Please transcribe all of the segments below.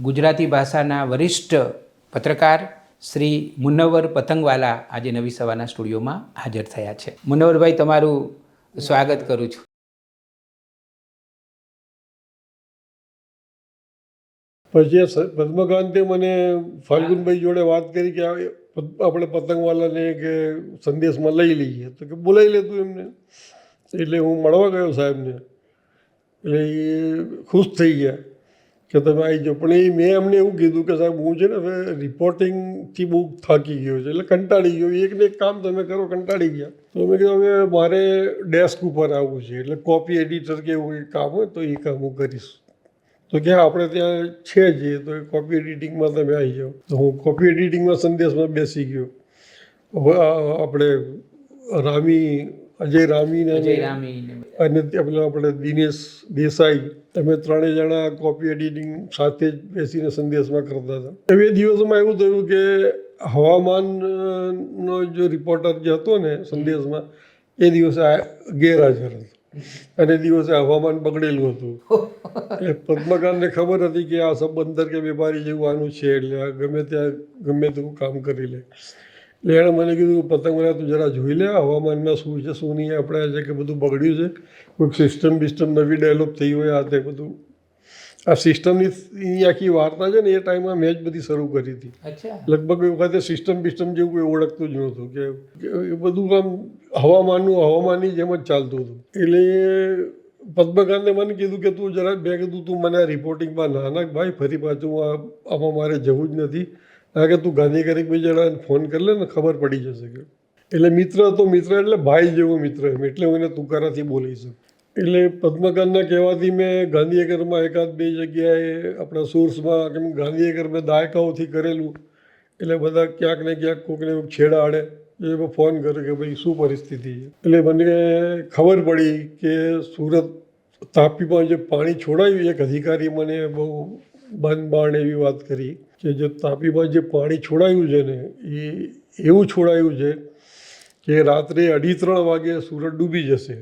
ગુજરાતી ભાષાના વરિષ્ઠ પત્રકાર શ્રી મુન્નવર પતંગવાલા આજે નવી સવારના સ્ટુડિયોમાં હાજર થયા છે. મુન્નવરભાઈ તમારું સ્વાગત કરું છું. પછી પદ્મકાંતે મને ફાલ્ગુનભાઈ જોડે વાત કરી કે આપણે પતંગવાલાને કે સંદેશમાં લઈ લઈએ. તો કે બોલાવી લેતું એમને. એટલે હું મળવા ગયો સાહેબને. એટલે એ ખુશ થઈ ગયા. કે તમે આવી જાઓ પણ એ મેં એમને એવું કીધું કે સાહેબ, હું છે ને હવે રિપોર્ટિંગથી બહુ થાકી ગયો છે, એટલે કંટાળી ગયો. એકને એક કામ તમે કરો, કંટાળી ગયા. તો મેં કીધું, હવે મારે ડેસ્ક ઉપર આવવું છે, એટલે કોપી એડિટર કે એવું કામ હોય તો એ કામ હું કરીશ. તો કે આપણે ત્યાં છે જ તો કોપી એડિટિંગમાં તમે આવી જાઓ. તો હું કોપી એડિટિંગમાં સંદેશમાં બેસી ગયો. આપણે રામી અજય રામી અજય રામી અને પેલા આપણે દિનેશ દેસાઈ અમે ત્રણેય જણા કોપી એડિટિંગ સાથે જ બેસીને સંદેશમાં કરતા હતા. એ દિવસોમાં એવું થયું કે હવામાનનો જો રિપોર્ટર જે હતો ને સંદેશમાં એ દિવસે ગેરહાજર હતો. અને દિવસે હવામાન બગડેલું હતું. એટલે પદ્મકાંતને ખબર હતી કે આ સંબંધર કે વેપારી જેવું આનું છે એટલે ગમે ત્યાં ગમે તેવું કામ કરી લે. એટલે એણે મને કીધું પતંગ તું જરા જોઈ લે હવામાનમાં શું છે શું નહીં આપણે છે કે બધું બગડ્યું છે. કોઈક સિસ્ટમ બિસ્ટમ નવી ડેવલપ થઈ હોય આ તે બધું. આ સિસ્ટમની આખી વાર્તા છે ને એ ટાઈમમાં મેં જ બધી શરૂ કરી હતી. લગભગ એ વખતે સિસ્ટમ બિસ્ટમ જેવું કોઈ ઓળખતું જ નહોતું કે કે એ બધું આમ હવામાનનું હવામાનની જેમ જ ચાલતું હતું. એટલે પદ્મકાંતે મને કીધું કે તું જરા મેં કીધું તું મને આ રિપોર્ટિંગમાં નાનક ભાઈ ફરી પાછું આમાં મારે જવું જ નથી. કારણ કે તું ગાંધી એક બે જણાને ફોન કરી લે ને ખબર પડી જશે કે. એટલે મિત્ર તો મિત્ર એટલે ભાઈ જેવો મિત્ર એમ, એટલે હું એને તુકારાથી બોલી શકું. એટલે પદ્મકાંતના કહેવાથી મેં ગાંધીનગરમાં એકાદ બે જગ્યાએ આપણા સોર્સમાં કેમ ગાંધીનગર મેં દાયકાઓથી કરેલું. એટલે બધા ક્યાંક ને ક્યાંક કોકને છેડા આડે એ ફોન કર્યો કે ભાઈ શું પરિસ્થિતિ છે? એટલે મને ખબર પડી કે સુરત તાપીમાં જે પાણી છોડાયું, એક અધિકારી મને બહુ બંધ બાણ એવી વાત કરી. કે જે તાપીમાં જે પાણી છોડાયું છે ને એ એવું છોડાયું છે કે રાત્રે અઢી ત્રણ વાગે સુરત ડૂબી જશે.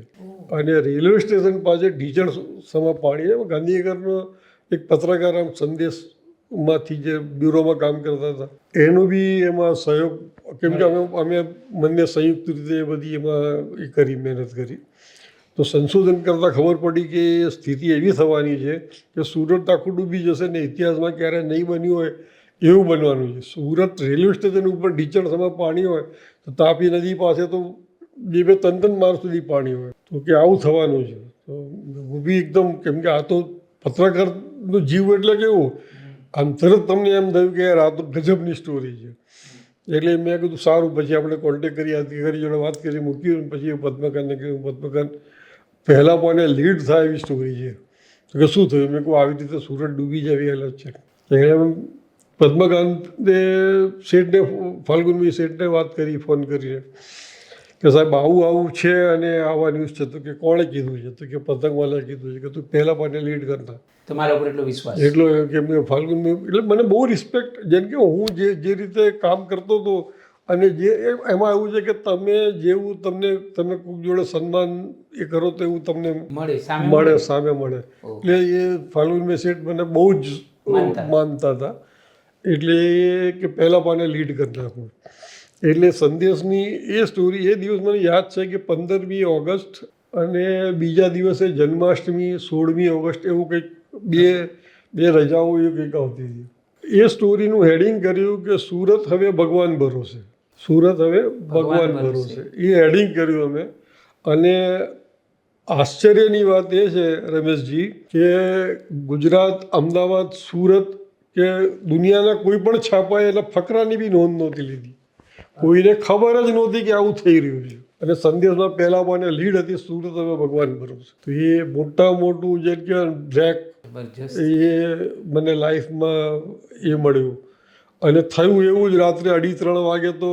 અને રેલવે સ્ટેશન પાસે ઢીચણ સમા પાણી છે ગાંધીનગરનો એક પત્રકાર આમ સંદેશમાંથી જે બ્યુરોમાં કામ કરતા હતા એનો બી એમાં સહયોગ કેમ કે અમે અમે બંને સંયુક્ત રીતે બધી એમાં એ કરી મહેનત કરી. તો સંશોધન કરતાં ખબર પડી કે સ્થિતિ એવી થવાની છે કે સુરત આખું ડૂબી જશે ને ઇતિહાસમાં ક્યારે નહીં બન્યું હોય એવું બનવાનું છે. સુરત રેલવે સ્ટેશન ઉપર ઢીચણ સમય પાણી હોય તો તાપી નદી પાસે તો બે બે ત્રણ ત્રણ માર સુધી પાણી હોય. તો કે આવું થવાનું છે. તો હું બી એકદમ કેમ કે આ તો પત્રકારનો જીવ એટલે કેવું આમ તરત તમને એમ થયું કે યાર આ તો ગજબની સ્ટોરી છે. એટલે મેં કીધું સારું, પછી આપણે કોન્ટેક કરી અધિકારી જોડે વાત કરી મૂકી પછી પદ્મકાંતને કહ્યું પદ્મકાંત પહેલાં પણ લીડ થાય એવી સ્ટોરી છે. તો કે શું થયું? મેં કહું આવી રીતે સુરત ડૂબી જાય એવી હાલત છે. એણે પદ્મકાંતે શેઠને ફાલ્ગુનભાઈ શેઠને વાત કરી ફોન કરીને. કે સાહેબ આવું આવું છે અને આવા ન્યૂઝ છે. તો કે કોણે કીધું છે? તો કે પતંગવાલાએ કીધું છે કે તું પહેલાં પાને લીડ કરતા. તમારા ઉપર એટલો વિશ્વાસ. એટલો કે ફાલ્ગુનભાઈ એટલે મને બહુ રિસ્પેક્ટ જેમ કે હું જે જે રીતે કામ કરતો હતો અને જે એમાં એવું છે કે તમે જેવું તમને તમે કોઈક જોડે સન્માન એ કરો તો એવું તમને મળે સામે મળે. એટલે એ ફાલ્ગુનભાઈ શેઠ મને બહુ જ માનતા. માનતા હતા. એટલે એ કે પહેલાં પાને લીડ કરી નાખું. એટલે સંદેશની એ સ્ટોરી એ દિવસ મને યાદ છે કે પંદરમી ઓગસ્ટ અને બીજા દિવસે જન્માષ્ટમી સોળમી ઓગસ્ટ એવું કંઈક બે બે રજાઓ એવું કંઈક આવતી હતી. એ સ્ટોરીનું હેડિંગ કર્યું કે સુરત હવે ભગવાન ભરોસે. સુરત હવે ભગવાન ભરોસે એ હેડિંગ કર્યું અમે. અને આશ્ચર્યની વાત એ છે રમેશજી કે ગુજરાત અમદાવાદ સુરત કે દુનિયાના કોઈ પણ છાપાએ એટલે ફકરાની બી નોંધ નહોતી લીધી. કોઈને ખબર જ નહોતી કે આવું થઈ રહ્યું છે. અને સંદેશમાં પહેલાં મને લીડ હતી સુરત હવે ભગવાન ભરોસે તો એ મોટા મોટું જે કે ડ્રેક એ મને લાઈફમાં એ મળ્યું. અને થયું એવું જ રાત્રે અઢી ત્રણ વાગે તો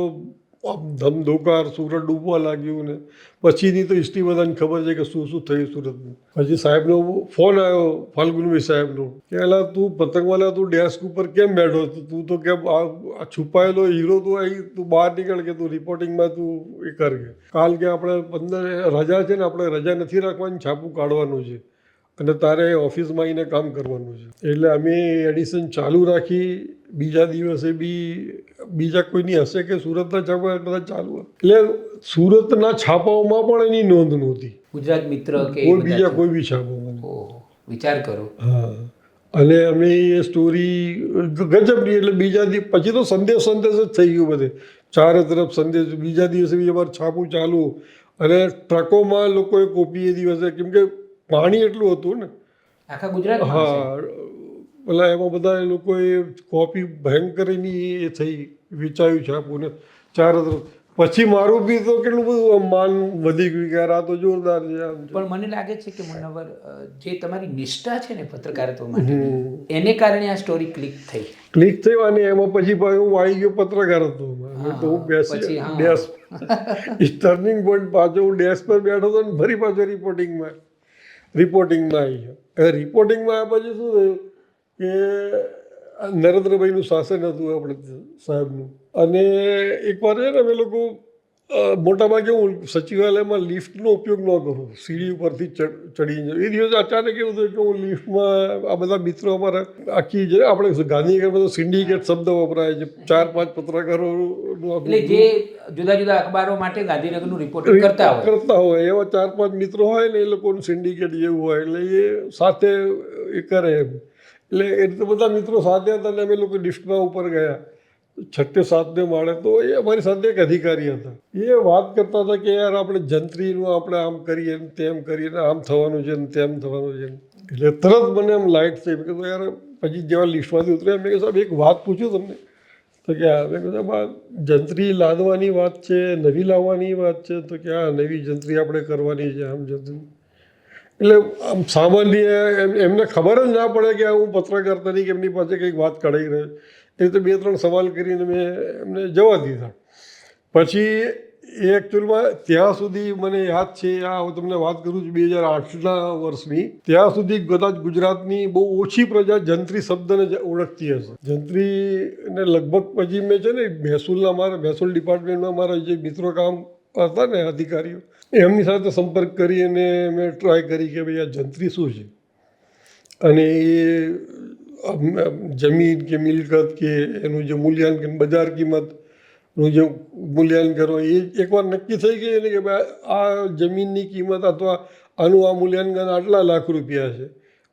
આમ ધમધોકાર સુરત ડૂબવા લાગ્યું ને પછીની તો હિસ્ટ્રી બધાને ખબર છે કે શું શું થયું સુરતનું. પછી સાહેબનો ફોન આવ્યો ફાલ્ગુનભાઈ સાહેબનો, કે એલા તું પતંગવાલા તું ડેસ્ક ઉપર કેમ બેઠો તું તો કેમ આ છુપાયેલો હીરો તું અહીં તું બહાર નીકળ કે તું રિપોર્ટિંગમાં તું એ કર કે. કાલ કે આપણે પંદર, રજા છે ને આપણે રજા નથી રાખવાની, છાપું કાઢવાનું છે. અને તારે ઓફિસમાં આવીને કામ કરવાનું છે. એટલે અમે એડિશન ચાલુ રાખી બીજા દિવસે બી બીજા કોઈની હશે કે સુરતના છાપા કદાચ ચાલુ એટલે સુરતના છાપાઓમાં પણ એની નોંધ નહોતી. ગુજરાત મિત્ર કે કોઈ બીજા કોઈ બી છાપામાં વિચાર કરો. હા. અને અમે એ સ્ટોરી ગજબની એટલે બીજા દિવસ પછી તો સંદેશ સંદેશ જ થઈ ગયું બધે. ચારે તરફ સંદેશ બીજા દિવસે બી અમારે છાપું ચાલુ. અને ટ્રકોમાં લોકોએ કોપી એ દિવસે કેમ કે પાણી એટલું હતું ને. આખા ગુજરાત હા પેલા એમાં બધા એ લોકોએ કોપી ભયંકર એની એ થઈ વેચાયું છે ને ચાર પછી મારું બી તો કેટલું બધું માન વધી ગયું કે આ તો જોરદાર છે પણ મને લાગે છે કે મનોવર જે તમારી નિષ્ઠા છે ને પત્રકારત્વ માટે એને કારણે આ સ્ટોરી ક્લિક થઈ. ક્લિક થઈ અને એમાં પછી ભાઈ હું આવી ગયો પત્રકાર હતો હવે તો હું બેસી ડેસ્ક ટર્નિંગ પોઈન્ટ પાછો હું ડેસ્ક પર બેઠો હતો ને ફરી પાછો રિપોર્ટિંગમાં રિપોર્ટિંગમાં આવી ગયો હવે રિપોર્ટિંગમાં આવ્યા પછી શું થયું કે આ નરેન્દ્રભાઈનું શાસન હતું આપણે સાહેબનું. અને એકવાર છે ને અમે લોકો મોટાભાગે હું સચિવાલયમાં લિફ્ટનો ઉપયોગ ન કરું. સીડી ઉપરથી ચડ- જાઉં એ દિવસે અચાનક એવું થયું કે હું લિફ્ટમાં આ બધા મિત્રો અમારા આખી જે આપણે ગાંધીનગર બધો સિન્ડિકેટ શબ્દ વપરાય છે. ચાર પાંચ પત્રકારોનું એટલે જે જુદા જુદા અખબારો માટે ગાંધીનગરનું રિપોર્ટિંગ કરતા હોય. કરતા હોય. એવા ચાર પાંચ મિત્રો હોય ને એ લોકોનું સિન્ડિકેટ જેવું હોય. એટલે એ સાથે એ કરે એમ. એટલે એ રીતે બધા મિત્રો સાથે હતા અને અમે લોકો લિફ્ટમાં ઉપર ગયા. છઠ્ઠે, સાતને માળે તો એ અમારી સાથે એક અધિકારી હતા. એ વાત કરતા હતા કે યાર આપણે જંત્રીનું આપણે આમ કરીએ ને તેમ કરીએ ને આમ થવાનું છે ને તેમ થવાનું છે એટલે તરત મને એમ લાઇટ થઈ. મેં યાર, પછી જેવા લિસ્ટમાંથી ઉતર્યા. મેં કીધું, સાહેબ, એક વાત પૂછ્યું તમને. તો કે, હા. મેં કીધું આ જંત્રી લાદવાની વાત છે, નવી લાવવાની વાત છે. તો કે, હા, નવી જંત્રી આપણે કરવાની છે, આમ જંત્રી. એટલે આમ સામાન્ય એમ, એમને ખબર જ ના પડે કે આ હું પત્રકાર તરીકે એમની પાસે કંઈક વાત કઢાઈ રહ્યો એ તો બે ત્રણ સવાલ કરીને મેં એમને જવા દીધા. પછી એ એકચ્યુઅલમાં ત્યાં સુધી મને યાદ છે, આ હું તમને વાત કરું છું બે હજાર આઠના વર્ષની, ત્યાં સુધી કદાચ ગુજરાતની બહુ ઓછી પ્રજા જંત્રી શબ્દને ઓળખતી હશે. જંત્રીને લગભગ પછી મેં છે ને મહેસૂલના મારા, મહેસૂલ ડિપાર્ટમેન્ટમાં મારા જે મિત્રો કામ હતા ને અધિકારીઓ, એમની સાથે સંપર્ક કરી અને મેં ટ્રાય કરી કે ભાઈ આ જંત્રી શું છે? અને એ જમીન કે મિલકત કે એનું જે મૂલ્યાંકન, બજાર કિંમતનું જે મૂલ્યાંકન હોય એ એકવાર નક્કી થઈ ગઈ ને કે ભાઈ, આ જમીનની કિંમત અથવા આનું આ મૂલ્યાંકન આટલા લાખ રૂપિયા છે.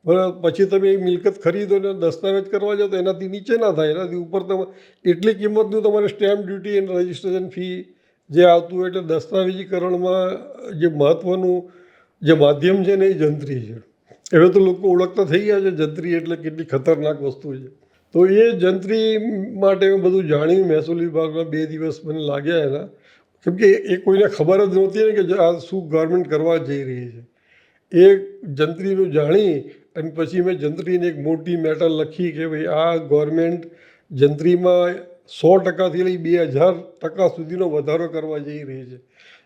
બરાબર પછી તમે એ મિલકત ખરીદો ને દસ્તાવેજ કરવા જાઓ તો એનાથી નીચે ના થાય. એનાથી ઉપર તમે એટલી કિંમતનું તમારે સ્ટેમ્પ ડ્યુટી અને રજિસ્ટ્રેશન ફી જે આવતું એટલે દસ્તાવેજીકરણમાં જે મહત્ત્વનું જે માધ્યમ છે ને એ જંત્રી છે. હવે તો લોકો ઓળખતા થઈ ગયા છે, જંત્રી એટલે કેટલી ખતરનાક વસ્તુ છે. તો એ જંત્રી માટે મેં બધું જાણ્યું, મહેસૂલ વિભાગમાં બે દિવસ મને લાગ્યા એના. કેમ કે એ કોઈને ખબર જ નહોતી ને કે આ શું ગવર્મેન્ટ કરવા જઈ રહી છે. એ જંત્રીનું જાણી અને પછી મેં જંત્રીને એક મોટી મેટર લખી કે ભાઈ આ ગવર્મેન્ટ જંત્રીમાં સો ટકાથી લઈ બે હજાર ટકા સુધીનો વધારો કરવા જઈ રહી છે.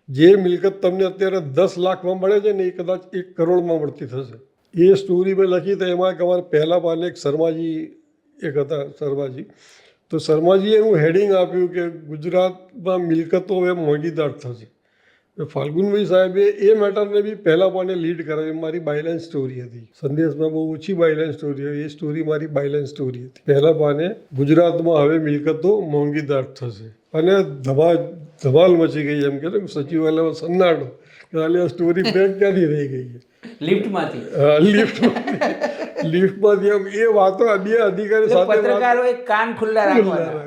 જે મિલકત તમને અત્યારે દસ લાખમાં મળે છે ને એ કદાચ એક કરોડમાં મળતી થશે. એ સ્ટોરી મેં લખી તો એમાં એક અમારે પહેલાં પાને એક શર્માજી એક હતા શર્માજી. તો શર્માજીએ એનું હેડિંગ આપ્યું કે ગુજરાતમાં મિલકતો હવે મોંઘીદાર થશે. ફાલ્ગુનભાઈ સાહેબે એ મેટરને બી પહેલાં પાને લીડ કરાવી. મારી બાયલાઇન સ્ટોરી હતી. સંદેશમાં બહુ ઓછી બાયલાઇન સ્ટોરી હતી. એ સ્ટોરી મારી બાયલાઇન સ્ટોરી હતી. પહેલાં પાને ગુજરાતમાં હવે મિલકતો મોંઘીદાર થશે. અને ધમા ધમાલ મચી ગઈ એમ કે સચિવાલયમાં સન્નાટો. કે આ સ્ટોરી બ્રેક ક્યાંથી રહી ગઈ છે? લિફ્ટમાંથી લિફ્ટમાંથી લિફ્ટમાંથી એમ એ વાતો બે અધિકારી સાથે પત્રકારો એક કાન ખુલ્લા રાખવાના.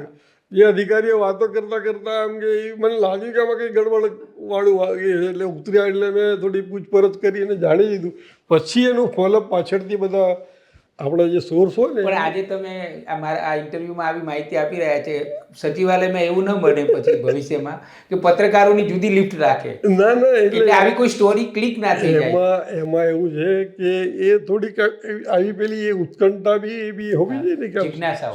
એ અધિકારીઓ વાતો કરતા કરતા એમ કે મને લાગ્યું કે આમાં કંઈ ગડબડ વાળું વાગે એટલે ઉતર્યા એટલે મેં થોડી પૂછપરછ કરી અને જાણી લીધું. પછી એનું ફોલઅપ પાછળથી બધા આપણા જે સોર્સ હોય પણ આજે તમે મારા આ ઇન્ટરવ્યુમાં આવી માહિતી આપી રહ્યા છે. સચિવાલયમાં એવું ન બને પછી ભવિષ્યમાં કે પત્રકારોની જુદી લિફ્ટ રાખે. ના ના એટલે આવી કોઈ સ્ટોરી ક્લિક ના થઈ જાય. એમાં એમાં એવું છે કે એ થોડીક આવી પેલી એ ઉત્કંઠા બી એ બી હોવી જોઈએ ને કે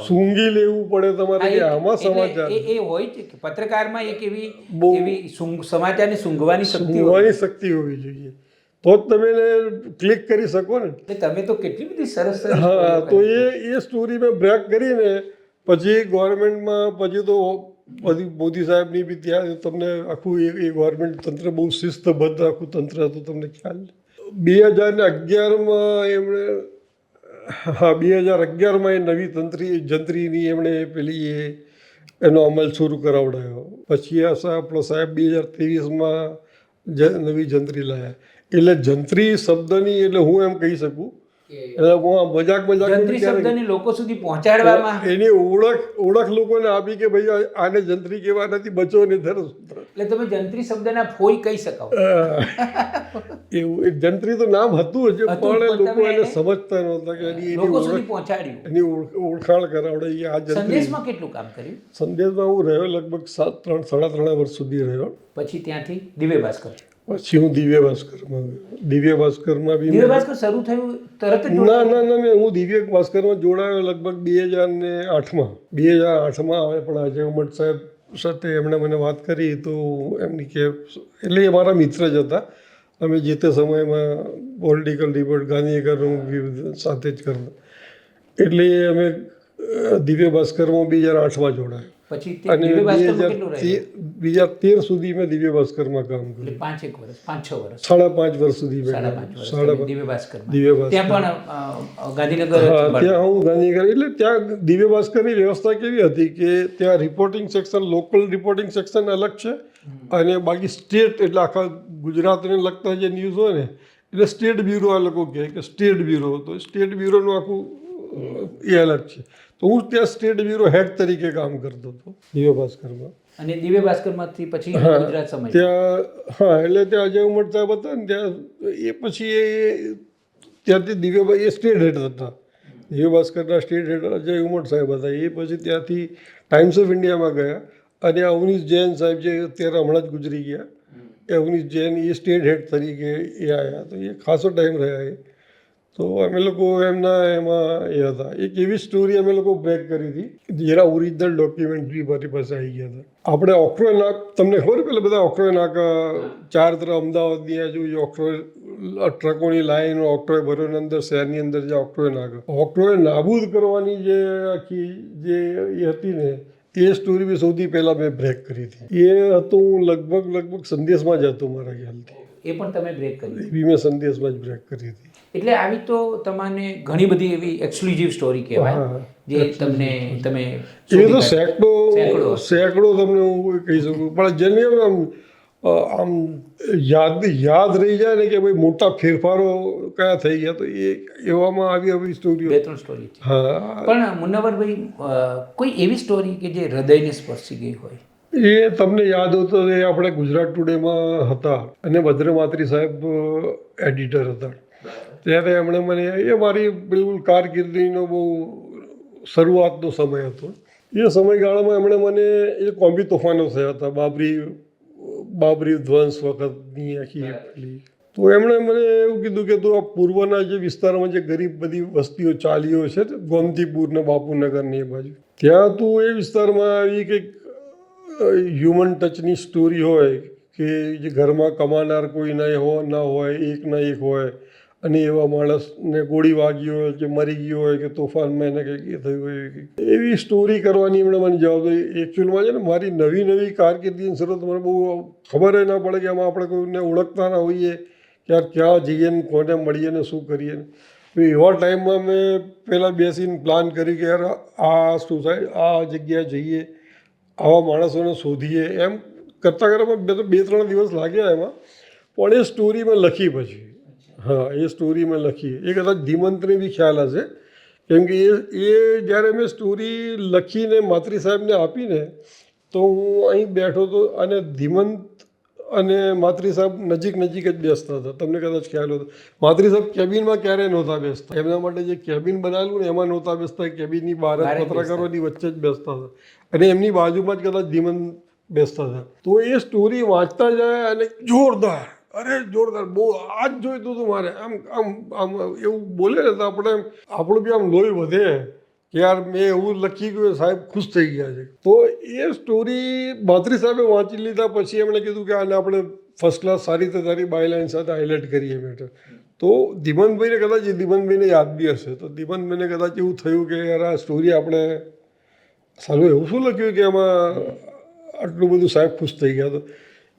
સૂંઘી લેવું પડે તમારે કે આમાં સમાચાર. એ હોય છે કે પત્રકારમાં એક એવી એવી સમાચારને સૂંઘવાની શક્તિ હોવી જોઈએ. તો જ તમે એને ક્લિક કરી શકો ને. તમે તો કેટલી બધી સરસ હા તો એ એ સ્ટોરી મેં બ્રેક કરીને પછી ગવર્મેન્ટમાં પછી તો બધી મોદી સાહેબની બી ત્યાં તમને આખું એ એ ગવર્મેન્ટ તંત્ર બહુ શિસ્તબદ્ધ આખું તંત્ર હતું તમને ખ્યાલ. બે હજાર ને અગિયારમાં એમણે હા બે હજાર અગિયારમાં એ નવી તંત્રી જંત્રીની એમણે પેલી એ એનો અમલ શરૂ કરાવડાયો. પછી આ સાહેબ આપણો સાહેબ બે હજાર ત્રેવીસમાં જ નવી જંત્રી લાવ્યા એટલે જંત્રી શબ્દની એટલે હું એમ કહી શકું એટલે હું આ મજાક મજાક જંત્રી શબ્દને લોકો સુધી પહોંચાડવામાં એની ઓળખ ઓળખ લોકોને આપી કે ભાઈ આને જંત્રી કેવા નથી બચો ને ધરો સૂત્ર. એટલે તમે જંત્રી શબ્દના ફોઈ કહી શકો. એવું જંત્રી તો નામ હતું જ પણ લોકો એને સમજતા નહોતા કે એની એની લોકો સુધી પહોંચાડ્યું. એની ઓળખાણ કરાવડે એ આ જંત્રી સંદેશમાં કેટલું કામ કર્યું? સંદેશમાં હું રહ્યો લગભગ સાત ત્રણ સાડા ત્રણ વર્ષ સુધી રહ્યો. પછી ત્યાંથી દિવ્ય ભાસ્કર પછી હું દિવ્ય ભાસ્કરમાં દિવ્ય ભાસ્કરમાં બી દિવ્ય ભાસ્કર શરૂ થયું તરત જ ના ના ના મેં હું દિવ્ય ભાસ્કરમાં જોડાયો લગભગ બે હજાર ને આઠમાં. બે હજાર આઠમાં આવે પણ આજે ઉમટ સાહેબ સાથે એમણે મને વાત કરી તો એમની કે એટલે એ મારા મિત્ર જ હતા. અમે જે તે સમયમાં પોલિટિકલ રિપોર્ટ ગાંધીનગરનું સાથે જ કરતા એટલે અમે દિવ્ય ભાસ્કરમાં બે હજાર આઠમાં જોડાયો. પછી તે અને દિવ્ય બે ભાસ્કરમાં હજાર કેટલું રહ્યું બે હજાર તેર સુધી મેં દિવ્ય ભાસ્કરમાં કામ કર્યું. પાંચ એક વર્ષ પાંચ છ વર્ષ. સાડા પાંચ વર્ષ સુધી સાડા પાંચ દિવ્ય ભાસ્કર દિવ્ય ભાસ્કર. ત્યાં પણ ગાંધીનગર. ત્યાં હું ગાંધીનગર એટલે ત્યાં દિવ્ય ભાસ્કરની વ્યવસ્થા કેવી હતી કે ત્યાં reporting section local reporting section અલગ છે અને બાકી સ્ટેટ એટલે આખા ગુજરાતને લગતા જે ન્યૂઝ હોય ને એટલે સ્ટેટ બ્યુરો આ લોકો કહે કે સ્ટેટ બ્યુરો તો સ્ટેટ બ્યુરોનું આખું એ અલગ છે. તો હું ત્યાં સ્ટેટ બ્યુરો હેડ તરીકે કામ કરતો હતો દિવ્ય ભાસ્કરમાં. અને દિવ્ય ભાસ્કરમાંથી પછી ગુજરાત સમય ત્યાં હા એટલે ત્યાં અજય ઉમર સાહેબ હતા ને ત્યાં એ પછી એ ત્યાંથી દિવ્યભાઈ એ સ્ટેટ હેડ હતા. દિવ્ય ભાસ્કરના સ્ટેટ હેડ અજય ઉમર સાહેબ હતા. એ પછી ત્યાંથી ટાઈમ્સ ઓફ ઇન્ડિયામાં ગયા અને અવનીશ જૈન સાહેબ જે અત્યારે હમણાં જ ગુજરી ગયા એ અવનીશ જૈન એ સ્ટેટ હેડ તરીકે એ આવ્યા તો એ ખાસો ટાઈમ રહ્યા એ. તો અમે લોકો એમના એમાં એ હતા. એક એવી સ્ટોરી અમે લોકો બ્રેક કરી હતી. જેના ઓરિજિનલ ડોક્યુમેન્ટરી મારી પાસે આવી ગયા હતા. આપણે ઓક્રોય નાક તમને ખબર પેલા બધા ઓક્ટ્રોય નાક ચાર તરફ અમદાવાદની આજુ ઓક્ટ્રોય ટ્રકોની લાઈન ઓક્ટ્રોય ભરોની અંદર શહેરની અંદર જે ઓક્ટ્રોય નાક ઓક્ટોએ નાબૂદ કરવાની જે આખી જે એ હતી ને એ સ્ટોરી બી સૌથી પહેલાં મેં બ્રેક કરી હતી. એ હતું હું લગભગ લગભગ સંદેશમાં જ હતો મારા ખ્યાલથી. એ પણ તમે બ્રેક કરી એ બી મેં સંદેશમાં જ બ્રેક કરી હતી. એટલે આવી તો તમને ઘણી બધી એવી એક્સક્લુઝિવ સ્ટોરી કહેવાય જે તમને તમે એ તો. સેંકડો સેંકડો. તમને હું કહી શકું. પણ જેને આમ આમ યાદ યાદ રહી જાય ને કે ભાઈ મોટા ફેરફારો કયા થઈ ગયા તો એ એવામાં આવી આવી સ્ટોરીઓ બે ત્રણ સ્ટોરી છે. હા. પણ મુન્નાવરભાઈ કોઈ એવી સ્ટોરી કે જે હૃદયને સ્પર્શી ગઈ હોય? એ તમને યાદ હતો એ આપણે ગુજરાત ટુડેમાં હતા અને ભદ્રમાત્રી સાહેબ એડિટર હતા. ત્યારે એમણે મને એ મારી બિલકુલ કારકિર્દીનો બહુ શરૂઆતનો સમય હતો. એ સમયગાળામાં એમણે મને એ કોમ્બી તોફાનો થયા હતા બાબરી બાબરી ધ્વંસ વખતની આખી પેલી તો એમણે મને એવું કીધું કે તું આ પૂર્વના જે વિસ્તારમાં જે ગરીબ બધી વસ્તીઓ ચાલીઓ છે ને, ગોમતીપુર ને બાપુનગર એ બાજુ. ત્યાં તું એ વિસ્તારમાં આવી કંઈક હ્યુમન ટચની સ્ટોરી હોય કે જે ઘરમાં કમાનાર કોઈ નહીં હોય ના હોય એક ના એક હોય અને એવા માણસને ગોળી વાગી હોય કે મરી ગયો હોય કે તોફાનમાં એને કંઈક એ થયું હોય એવી સ્ટોરી કરવાની એમણે મને જવાબદારી. એકચ્યુઅલમાં છે ને મારી નવી નવી કારકિર્દીની શરૂઆત મને બહુ ખબર ના પડે કે આમાં આપણે કોઈને ઓળખતા ના હોઈએ કે યાર ક્યાં જઈએ ને કોને મળીએ ને શું કરીએ ને. તો એવા ટાઈમમાં મેં પહેલાં બેસીને પ્લાન કરી કે યાર આ સોસાયટી આ જગ્યાએ જઈએ, આવા માણસોને શોધીએ. એમ કરતાં કરતાં બે બે ત્રણ દિવસ લાગ્યા એમાં. પણ એ સ્ટોરી મેં લખી પછી. હા એ સ્ટોરી મેં લખી એ કદાચ ધીમંતને બી ખ્યાલ હશે. કેમ કે એ એ જ્યારે મેં સ્ટોરી લખીને માતૃ સાહેબને આપીને તો હું અહીં બેઠો હતો અને ધીમંત અને માતૃ સાહેબ નજીક નજીક જ બેસતા હતા. તમને કદાચ ખ્યાલ હતો માતૃ સાહેબ કેબિનમાં ક્યારેય નહોતા બેસતા? એમના માટે જે કેબિન બનાવેલું ને એમાં નહોતા બેસતા. કેબિનની બહાર પત્રકારોની વચ્ચે જ બેસતા હતા. અને એમની બાજુમાં જ કદાચ ધીમંત બેસતા હતા. તો એ સ્ટોરી વાંચતા જાય અને જોરદાર અરે જોરદાર, બહુ આ જ જોઈતું હતું મારે. આમ આમ આમ એવું બોલે ને તો આપણે આપણું બી આમ લોહી વધે. કે યાર મેં એવું લખી ગયું, સાહેબ ખુશ થઈ ગયા છે. તો એ સ્ટોરી માત્રી સાહેબે વાંચી લીધા, પછી એમણે કીધું કે આને આપણે ફર્સ્ટ ક્લાસ સારી રીતે સારી બાયલાઇન સાથે હાઇલાઇટ કરીએ બેટર તો ધીમનભાઈને કદાચ, એ ધીમનભાઈને યાદ બી હશે. તો ધીમનભાઈને કદાચ એવું થયું કે યાર આ સ્ટોરી આપણે સારું, એવું શું લખ્યું કે એમાં આટલું બધું સાહેબ ખુશ થઈ ગયા તો?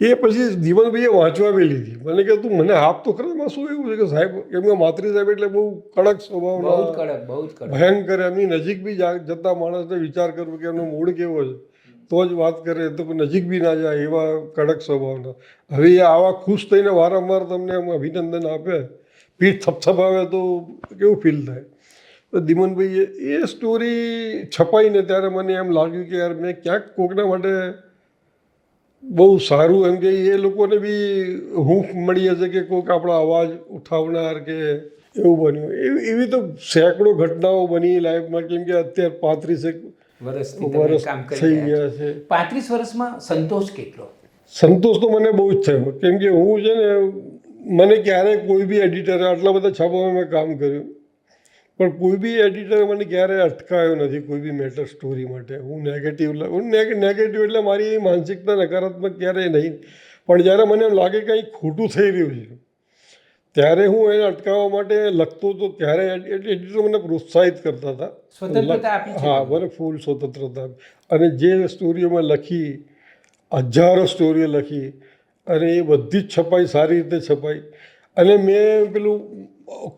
એ પછી દીવાનભાઈએ વાંચવા લીધી. મને કે તું મને હાફ તો ખરા શું એવું છે કે સાહેબ કેમ કે માતૃ સાહેબ એટલે બહુ કડક બહુ સ્વભાવના કડક બહુ જ ભયંકર એમની નજીક બી જતા માણસને વિચાર કરવો કે એમનો મૂળ કેવો છે. તો જ વાત કરે તો નજીક બી ના જાય એવા કડક સ્વભાવના. હવે એ આવા ખુશ થઈને વારંવાર તમને એમ અભિનંદન આપે પીઠ થપથપાવે તો કેવું ફીલ થાય? તો દિમનભાઈ એ એ સ્ટોરી છપાઈને ત્યારે મને એમ લાગ્યું કે યાર મેં ક્યાંક કોકના માટે બહુ સારું એમ કે એ લોકોને બી હૂંફ મળી હશે કે કોઈક આપણો અવાજ ઉઠાવનાર કે એવું બન્યું. એવી એવી તો સેંકડો ઘટનાઓ બની લાઈફમાં કેમ કે અત્યારે પાંત્રીસેક વર્ષથી વર્ષ થઈ ગયા છે. પાંત્રીસ વર્ષમાં સંતોષ કેટલો? સંતોષ તો મને બહુ જ થયો કેમ કે હું છે ને મને ક્યારેય કોઈ બી એડિટર આટલા બધા છાપામાં મેં કામ કર્યું. પણ કોઈ બી એડિટર મને ક્યારેય અટકાયો નથી કોઈ બી મેટર સ્ટોરી માટે. હું નેગેટિવ હું નેગેટિવ એટલે મારી માનસિકતા નકારાત્મક ક્યારેય નહીં. પણ જ્યારે મને એમ લાગે કંઈ ખોટું થઈ રહ્યું છે ત્યારે હું એને અટકાવવા માટે લખતો હતો ત્યારે એડિટર મને પ્રોત્સાહિત કરતા હતા. હા મને ફૂલ સ્વતંત્રતા અને જે સ્ટોરીઓ મેં લખી હજારો સ્ટોરીઓ લખી અને એ બધી જ છપાઈ સારી રીતે છપાઈ. અને મેં પેલું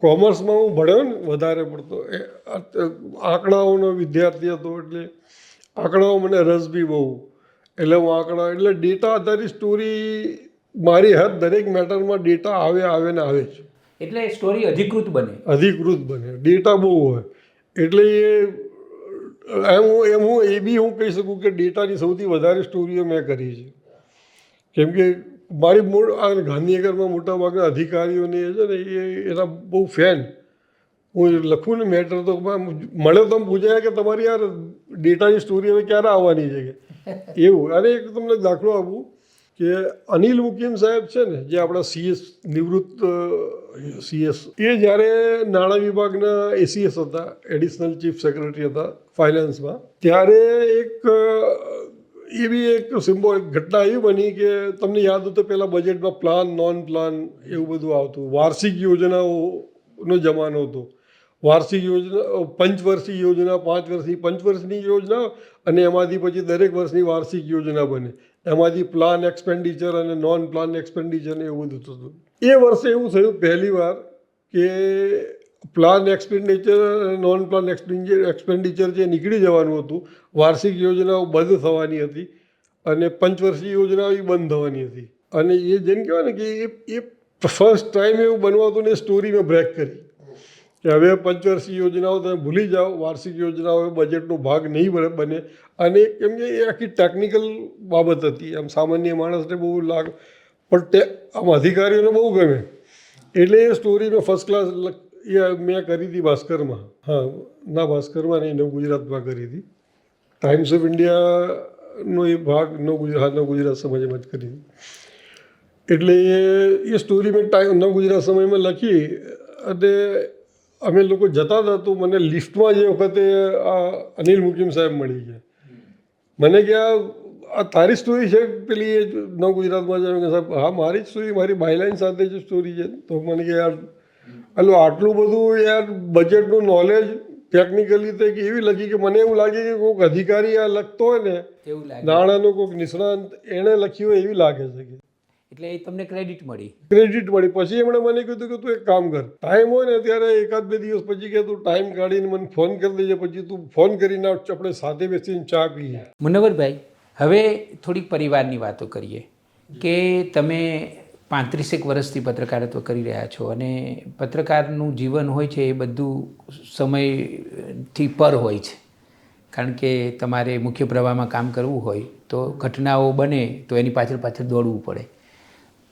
કોમર્સમાં હું ભણ્યો ને વધારે પડતો એ આંકડાઓનો વિદ્યાર્થી હતો એટલે આંકડાઓ મને રસ બી બહુ. એટલે હું આંકડા એટલે ડેટા આધારિત સ્ટોરી મારી હદ દરેક મેટરમાં ડેટા આવે આવે ને આવે છે એટલે સ્ટોરી અધિકૃત બને. અધિકૃત બને. ડેટા બહુ હોય. એટલે એ એમ હું એમ હું એ બી હું કહી શકું કે ડેટાની સૌથી વધારે સ્ટોરીઓ મેં કરી છે. કેમ કે મારી મૂળ આ ગાંધીનગરમાં મોટાભાગના અધિકારીઓને એ છે ને એ એના બહુ ફેન હું લખું ને મેટર તો મળે તો પૂછાય કે તમારી યાર ડેટાની સ્ટોરી હવે ક્યારે આવવાની છે કે? એવું. અને એક તમને દાખલો આપું કે અનિલ મુકીમ સાહેબ છે ને જે આપણા સીએસ નિવૃત્ત સીએસ એ જ્યારે નાણાં વિભાગના એસીએસ હતા એડિશનલ ચીફ સેક્રેટરી હતા ફાઇનાન્સમાં ત્યારે એક એવી એક સિમ્બોલ ઘટના એવી બની કે તમને યાદ હતું પહેલાં બજેટમાં પ્લાન નોન પ્લાન એવું બધું આવતું. વાર્ષિક યોજનાઓનો જમાનો હતો. વાર્ષિક યોજના પંચવર્ષીય યોજના પાંચ વર્ષની પંચવર્ષની યોજના અને એમાંથી પછી દરેક વર્ષની વાર્ષિક યોજના બને. એમાંથી પ્લાન એક્સપેન્ડિચર અને નોન પ્લાન એક્સપેન્ડિચર એવું બધું થતું. એ વર્ષે એવું થયું પહેલી વાર કે plan expenditure non plan expenditure જે નીકળી જવાનું હતું, વાર્ષિક યોજનાઓ બંધ થવાની હતી અને પંચવર્ષીય યોજનાઓ એ બંધ થવાની હતી. અને એ જેમ કહેવાય ને કે એ એ ફર્સ્ટ ટાઈમ એવું બનવાતું ને સ્ટોરી મેં બ્રેક કરી. કે હવે પંચવર્ષીય યોજનાઓ તમે ભૂલી જાઓ, વાર્ષિક યોજનાઓ બજેટનો ભાગ નહીં બને- અને કેમ કે એ આખી ટેકનિકલ બાબત હતી. આમ સામાન્ય માણસને બહુ લાગ, પણ તે, આમ અધિકારીઓને બહુ ગમે. એટલે એ સ્ટોરી મેં ફર્સ્ટ ક્લાસ એ મેં કરી હતી ભાસ્કરમાં. હા, ના, ભાસ્કરમાં નહીં, નવ ગુજરાતમાં કરી હતી. ટાઈમ્સ ઓફ ઇન્ડિયાનો એ ભાગ નવ ગુજરાત નવ ગુજરાત સમયમાં જ કરી હતી. એટલે એ એ સ્ટોરી મેં ટાઈમ નવ ગુજરાત સમયમાં લખી અને અમે લોકો જતા હતા તો મને લિફ્ટમાં જે વખતે આ અનિલ મુકીમ સાહેબ મળી ગયા. મને કે આ તારી સ્ટોરી છે પેલી એ નવ ગુજરાતમાં સાહેબ, હા, મારી જ સ્ટોરી મારી બાયલાઇન સાથે જ સ્ટોરી છે. તો મને કે યાર એટલે આટલું બધું યાર બજેટનું નોલેજ ટેકનિકલી તે કે એવી લખી કે મને એવું લાગે કે કોઈક અધિકારી આ લખતો હોય ને નાણાંનો કોઈક નિષ્ણાંત એણે લખ્યું હોય એવી લાગે છે કે. એટલે એ તમને ક્રેડિટ મળી. ક્રેડિટ મળી. પછી એમણે મને કીધું કે તું એક કામ કર. ટાઈમ હોય ને ત્યારે એકાદ બે દિવસ પછી કે તું ટાઈમ કાઢીને મને ફોન કરી દેજે પછી તું ફોન કરીને આપણે સાથે બેસીને ચા પીએ. મુનવરભાઈ હવે થોડીક પરિવારની વાતો કરીએ. કે તમે પાંત્રીસેક વર્ષથી પત્રકારત્વ કરી રહ્યા છો અને પત્રકારનું જીવન હોય છે એ બધું સમયથી પર હોય છે. કારણ કે તમારે મુખ્ય પ્રવાહમાં કામ કરવું હોય તો ઘટનાઓ બને તો એની પાછળ પાછળ દોડવું પડે.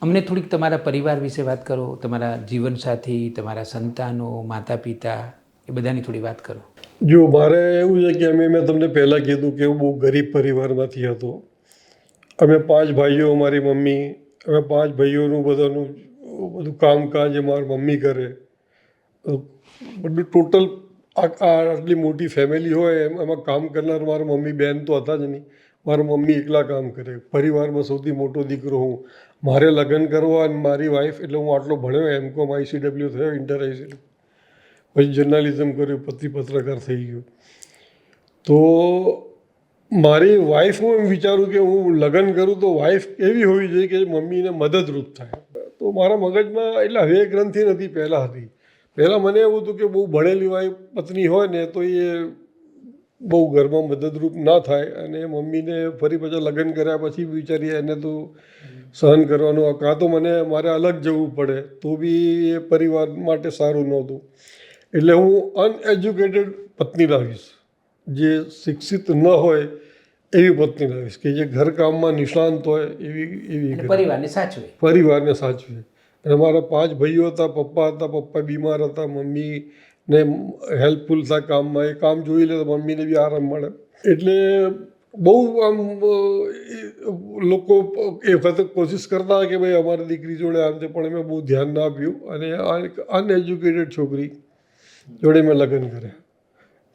અમને થોડીક તમારા પરિવાર વિશે વાત કરો, તમારા જીવનસાથી તમારા સંતાનો માતા પિતા એ બધાની થોડી વાત કરો. જો મારે એવું છે કે અમે, મેં તમને પહેલાં કીધું કે હું બહુ ગરીબ પરિવારમાંથી હતો. અમે પાંચ ભાઈઓ મારી મમ્મી અમે પાંચ ભાઈઓનું બધાનું, બધું કામકાજ એ મારી મમ્મી કરે. બધું ટોટલ આટલી મોટી ફેમિલી હોય એમ કામ કરનાર મારા મમ્મી બેન તો હતા જ નહીં. મારા મમ્મી એકલા કામ કરે. પરિવારમાં સૌથી મોટો દીકરો હું. મારે લગ્ન કરવા અને મારી વાઈફ એટલે હું આટલો ભણ્યો એમ કોમ આઈસીડબલ્યુ થયો ઇન્ટર આઈસીડબલ્યુ પછી જર્નાલિઝમ કર્યું, પતિ પત્રકાર થઈ ગયો. તો મારી વાઈફ હું એમ વિચારું કે હું લગ્ન કરું તો વાઈફ એવી હોવી જોઈએ કે મમ્મીને મદદરૂપ થાય. તો મારા મગજમાં એટલે હવે ગ્રંથિ નથી પહેલાં હતી. પહેલાં મને એવું હતું કે બહુ ભણેલી વાઈફ પત્ની હોય ને તો એ બહુ ઘરમાં મદદરૂપ ના થાય અને મમ્મીને ફરી પાછા લગ્ન કર્યા પછી વિચારીએ એને તો સહન કરવાનું કાં તો મને મારે અલગ જવું પડે તો બી એ પરિવાર માટે સારું નહોતું. એટલે હું અનએજ્યુકેટેડ પત્ની લાવીશ. જે શિક્ષિત ન હોય એવી પત્ની લાવીશ કે જે ઘરકામમાં નિષ્ણાંત હોય એવી એવી. પરિવારને સાચવે. પરિવારને સાચવે. અને મારા પાંચ ભાઈઓ હતા પપ્પા હતા પપ્પા બીમાર હતા મમ્મીને હેલ્પફુલ હતા કામમાં. એ કામ જોઈ લે તો મમ્મીને બી આરામ મળે. એટલે બહુ આમ લોકો એ વખતે કોશિશ કરતા કે ભાઈ અમારી દીકરી જોડે આમ છે પણ મેં બહુ ધ્યાન ના આપ્યું. અને અનએજ્યુકેટેડ છોકરી જોડે મેં લગ્ન કર્યા.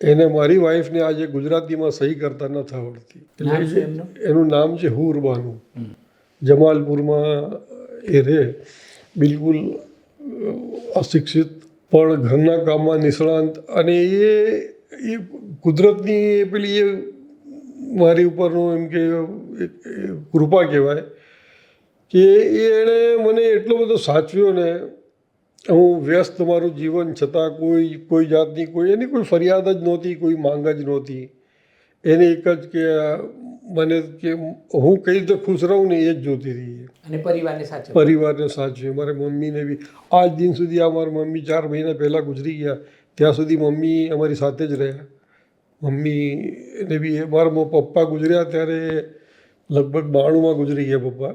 એને મારી વાઈફને આજે ગુજરાતીમાં સહી કરતા નથી આવડતી. એટલે એનું નામ છે હુર બાનુ. જમાલપુરમાં એ રહે. બિલકુલ અશિક્ષિત પણ ઘરના કામમાં નિષ્ણાંત અને એ એ કુદરતની એ પેલી એ મારી ઉપરનું એમ કે કૃપા કહેવાય કે એ એણે મને એટલો બધો સાચવ્યો ને હું વ્યસ્ત મારું જીવન છતાં કોઈ કોઈ જાતની કોઈ એની કોઈ ફરિયાદ જ નહોતી કોઈ માંગ જ નહોતી. એને એક જ કે મને કે હું કઈ રીતે ખુશ રહું ને એ જ જોતી હતી. અને પરિવારને સાચવે પરિવારને સાચવે મારા મમ્મીને બી આજ દિન સુધી આ મારા મમ્મી ચાર મહિના પહેલાં ગુજરી ગયા. ત્યાં સુધી મમ્મી અમારી સાથે જ રહ્યા. મમ્મીને બી મારા પપ્પા ગુજર્યા ત્યારે લગભગ બાણુંમાં ગુજરી ગયા પપ્પા.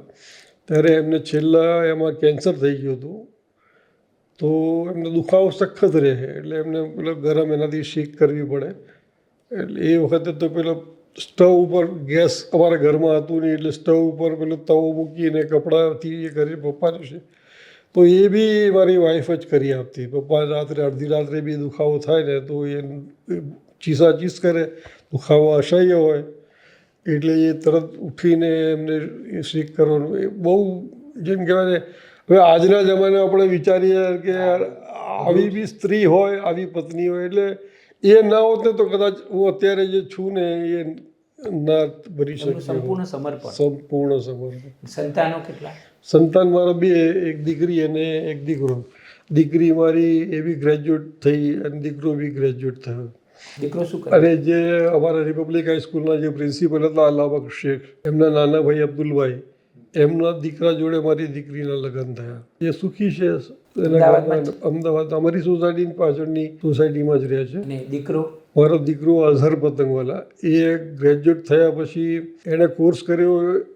ત્યારે એમને છેલ્લા એમાં કેન્સર થઈ ગયું હતું. તો એમને દુખાવો સખત રહે એટલે એમને પેલો ગરમ એનાથી શીક કરવી પડે. એટલે એ વખતે તો પેલો સ્ટવ ઉપર ગેસ અમારા ઘરમાં હતું નહીં, એટલે સ્ટવ ઉપર પેલો તવો મૂકીને કપડાથી એ કરી પપ્પાનું છે તો એ બી મારી વાઈફ જ કરી આપતી. પપ્પા રાત્રે અડધી રાત્રે બી દુખાવો થાય ને તો એ ચીસા ચીસ કરે. દુખાવો અસહ્ય હોય. એટલે એ તરત ઉઠીને એમને શીખ કરવાનું. એ બહુ જેમ કહેવાય ને હવે આજના જમાને આપણે વિચારીએ કે આવી બી સ્ત્રી હોય આવી પત્ની હોય એટલે એ ના હોત ને તો કદાચ હું અત્યારે જે છું ને એ ના ભરી શકે સંપૂર્ણ સમર્પણ. સંપૂર્ણ સમર્પણ. સંતાનો કેટલા? સંતાન મારા બે એક દીકરી અને એક દીકરો. દીકરી મારી એ બી ગ્રેજ્યુએટ થઈ અને દીકરો બી ગ્રેજ્યુએટ થયો. દીકરો શું કરે? અને જે અમારા રિપબ્લિક હાઈસ્કૂલના જે પ્રિન્સિપલ હતા અલાબક શેખ એમના નાના ભાઈ અબ્દુલભાઈ એમના દીકરા જોડે મારી દીકરીના લગ્ન થયા. એ સુખી છે. એના અમદાવાદ અમારી સોસાયટીની પાછળની સોસાયટીમાં જ રહે છે. દીકરો? મારો દીકરો અઝહર પતંગવાલા. એ ગ્રેજ્યુએટ થયા પછી એણે કોર્સ કર્યો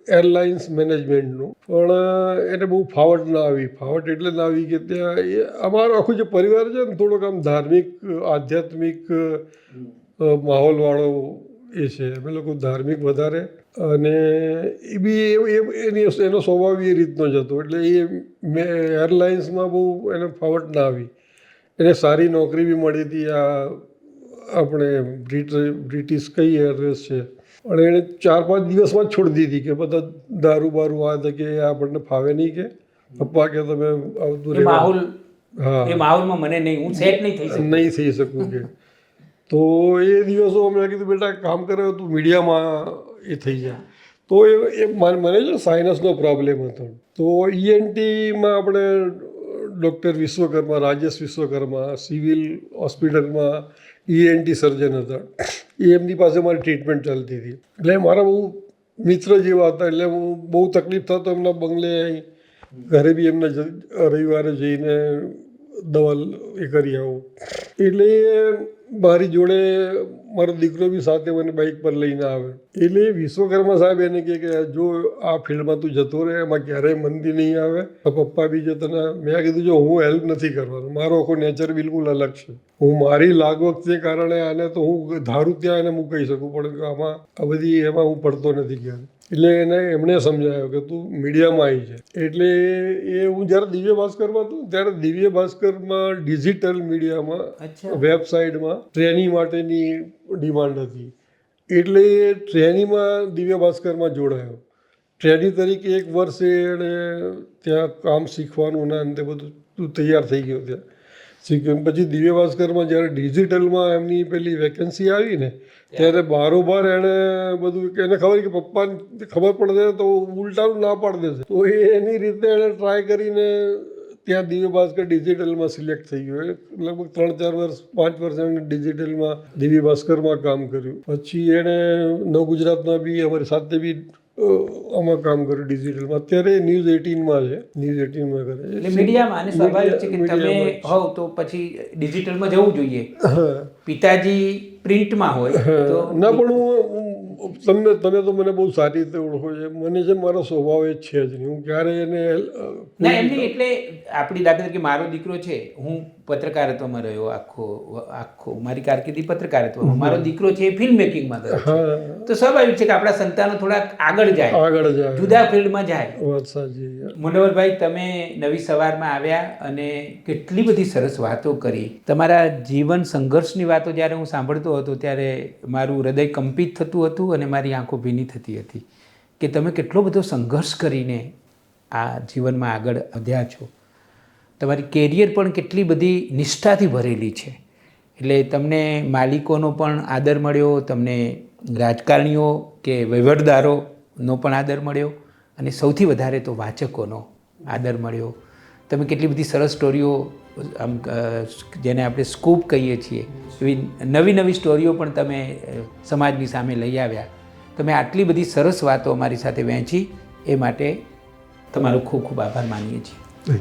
એરલાઇન્સ મેનેજમેન્ટનો પણ એને બહુ ફાવટ ના આવી. ફાવટ એટલે ના આવી કે ત્યાં એ અમારો આખો જે પરિવાર છે ને થોડોક આમ ધાર્મિક આધ્યાત્મિક માહોલવાળો એ છે. અમે લોકો ધાર્મિક વધારે. અને એ બી એની એનો સ્વભાવ એ રીતનો જ હતો. એટલે એ મેં એરલાઇન્સમાં બહુ એને ફાવટ ના આવી. એને સારી નોકરી બી મળી હતી. આ આપણે બ્રિટિશ કઈ એરવેઝ છે. અને એણે ચાર પાંચ દિવસમાં જ છોડી દીધી કે બધા દારૂ બારૂ આ કે આપણને ફાવે નહીં કે. પપ્પા કે તમે આવતું રહેવા. માહોલ હા. એ માહોલમાં મને નહીં. હું સેટ નહીં થઈ શકું. નહીં થઈ શકું કે. તો એ દિવસો મેં કીધું, બેટા કામ કરે, તું મીડિયામાં એ થઈ જાય તો એ મને છે સાઇનસનો પ્રોબ્લેમ હતો. તો ઈએનટીમાં આપણે ડૉક્ટર વિશ્વકર્મા, રાજેશ વિશ્વકર્મા, સિવિલ હોસ્પિટલમાં ઈએનટી સર્જન હતા. એ એમની પાસે મારી ટ્રીટમેન્ટ ચાલતી હતી. એટલે મારા બહુ મિત્ર જેવા હતા, એટલે હું બહુ તકલીફ થતો એમના બંગલે ઘરે બી એમને રવિવારે જઈને દવા એ કરી આવું. એટલે મારી જોડે મારો દીકરો બી સાથે મને બાઇક પર લઈને આવે. એટલે વિશ્વકર્મા સાહેબ એને કહે કે જો આ ફિલ્ડમાં તું જતો રહે એમાં ક્યારેય મંદી નહીં આવે. પપ્પા બી જતા તને મેં કીધું જો હું હેલ્પ નથી કરવાનો મારો આખો નેચર બિલકુલ અલગ છે. હું મારી લાગવકને કારણે આને તો હું ધારું ત્યાં એને મૂકી શકું પણ આમાં આ બધી એમાં હું પડતો નથી ક્યારે એટલે એને એમણે સમજાયો કે તું મીડિયામાં આવી છે એટલે એ હું જ્યારે દિવ્ય ભાસ્કરમાં હતું ત્યારે દિવ્ય ભાસ્કરમાં ડિજિટલ મીડિયામાં વેબસાઇટમાં ટ્રેનિંગ માટેની ડિમાન્ડ હતી. એટલે એ ટ્રેનીમાં દિવ્ય ભાસ્કરમાં જોડાયો. ટ્રેની તરીકે એક વર્ષે એણે ત્યાં કામ શીખવાનું અને અંતે બધું તૈયાર થઈ ગયો ત્યાં. શીખ્યું પછી દિવ્ય ભાસ્કરમાં જ્યારે ડિજિટલમાં એમની પેલી વેકેન્સી આવી ને, ત્યારે બારોબાર એણે બધું એને ખબર કે પપ્પાને ખબર પડશે તો ઉલટાનું ના પાડી દેશે. તો એની રીતે એણે ટ્રાય કરીને ત્યાં દિવ્ય ભાસ્કર ડિજિટલમાં સિલેક્ટ થઈ ગયો. લગભગ ત્રણ ચાર વર્ષ પાંચ વર્ષ એણે ડિજિટલમાં દિવ્ય ભાસ્કરમાં કામ કર્યું. પછી એણે નવ ગુજરાતમાં બી અમારી સાથે બી આમાં કામ કર્યું ડિજિટલમાં અત્યારે ન્યૂઝ એટીનમાં છે. ન્યૂઝ એટીનમાં કરે છે. મીડિયામાં અને સ્વાભાવિક છે કે તમે હોવ તો પછી ડિજિટલમાં જવું જોઈએ. પિતાજી પ્રિન્ટમાં હોય તો ના પણ હું- તમને તમે તો મને બહુ સારી રીતે ઓળખો છો. મને છે મારો સ્વભાવ એ છે જ નહીં. હું ક્યારે એને ના એમની એટલે આપણી દાખલા તરીકે મારો દીકરો છે હું પત્રકારત્વમાં રહ્યો આખો આખો મારી કારકિર્દી પત્રકારત્વમાં. મારો દીકરો છે એ ફિલ્મ મેકિંગમાં ગયો તો સ્વાભાવિક છે કે આપણા સંતાનો થોડાક આગળ જાય આગળ જાય. જુદા ફિલ્ડમાં જાય. મુનવરભાઈ તમે નવી સવારમાં આવ્યા અને કેટલી બધી સરસ વાતો કરી. તમારા જીવન સંઘર્ષની વાતો જ્યારે હું સાંભળતો હતો ત્યારે મારું હૃદય કંપિત થતું હતું અને મારી આંખો ભીની થતી હતી કે તમે કેટલો બધો સંઘર્ષ કરીને આ જીવનમાં આગળ વધ્યા છો. તમારી કેરિયર પણ કેટલી બધી નિષ્ઠાથી ભરેલી છે. એટલે તમને માલિકોનો પણ આદર મળ્યો, તમને રાજકારણીઓ કે વહીવટદારોનો પણ આદર મળ્યો અને સૌથી વધારે તો વાચકોનો આદર મળ્યો. તમે કેટલી બધી સરસ સ્ટોરીઓ, આમ જેને આપણે સ્કૂપ કહીએ છીએ, એવી નવી નવી સ્ટોરીઓ પણ તમે સમાજની સામે લઈ આવ્યા. તમે આટલી બધી સરસ વાતો અમારી સાથે વહેંચી, એ માટે તમારો ખૂબ ખૂબ આભાર માનીએ છીએ.